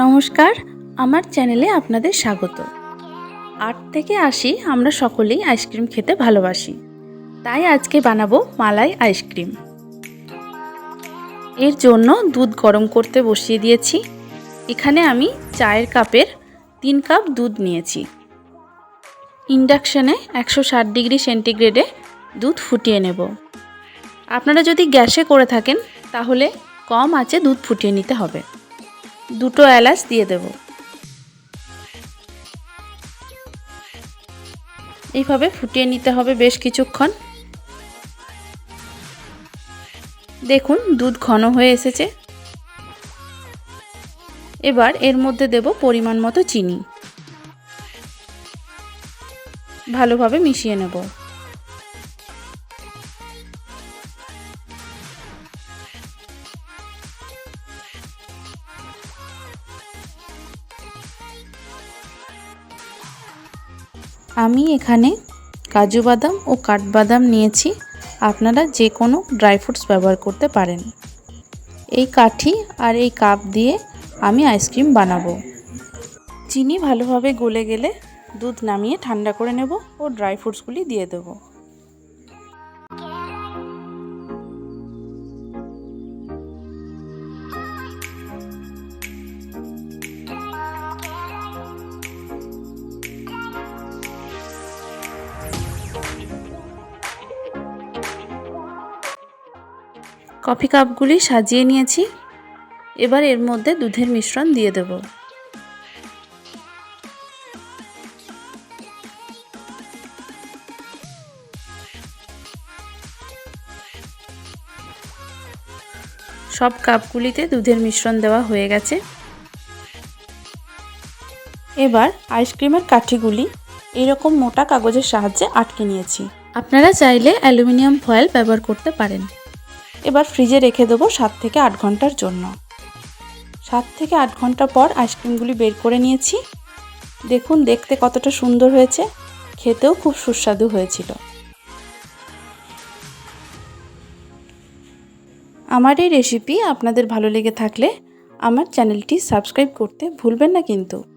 নমস্কার, আমার চ্যানেলে আপনাদের স্বাগত। আট থেকে আশি আমরা সকলেই আইসক্রিম খেতে ভালোবাসি, তাই আজকে বানাবো মালাই আইসক্রিম। এর জন্য দুধ গরম করতে বসিয়ে দিয়েছি। এখানে আমি চায়ের কাপের তিন কাপ দুধ নিয়েছি। ইন্ডাকশানে একশো ষাট ডিগ্রি সেন্টিগ্রেডে দুধ ফুটিয়ে নেব। আপনারা যদি গ্যাসে করে থাকেন, তাহলে কম আঁচে দুধ ফুটিয়ে নিতে হবে। দুটো এলাচ দিয়ে দেব। এইভাবে ফুটিয়ে নিতে হবে বেশ কিছুক্ষণ। দেখুন, দুধ ঘন হয়ে এসেছে। এবার এর মধ্যে দেব পরিমাণ মতো চিনি। ভালোভাবে মিশিয়ে নেব। আমি এখানে কাজু বাদাম ও কাঠবাদাম নিয়েছি। আপনারা যে কোনো ড্রাই ফ্রুটস ব্যবহার করতে পারেন। এই কাঠি আর এই কাপ দিয়ে আমি আইসক্রিম বানাবো। চিনি ভালোভাবে গলে গেলে দুধ নামিয়ে ঠান্ডা করে নেব ও ড্রাই ফ্রুটসগুলি দিয়ে দেবো। কফি কাপগুলি সাজিয়ে নিয়েছি। এবার এর মধ্যে দুধের মিশ্রণ দিয়ে দেব। সব কাপগুলিতে দুধের মিশ্রণ দেওয়া হয়ে গেছে। এবার আইসক্রিমের কাঠিগুলি এরকম মোটা কাগজের সাহায্যে আটকে নিয়েছি। আপনারা চাইলে অ্যালুমিনিয়াম ফয়েল ব্যবহার করতে পারেন। এবার ফ্রিজে রেখে দেবো সাত থেকে আট ঘণ্টার জন্য। সাত থেকে আট ঘণ্টা পর আইসক্রিমগুলি বের করে নিয়েছি। দেখুন, দেখতে কতটা সুন্দর হয়েছে। খেতেও খুব সুস্বাদু হয়েছিল। আমার এই রেসিপি আপনাদের ভালো লেগে থাকলে আমার চ্যানেলটি সাবস্ক্রাইব করতে ভুলবেন না কিন্তু।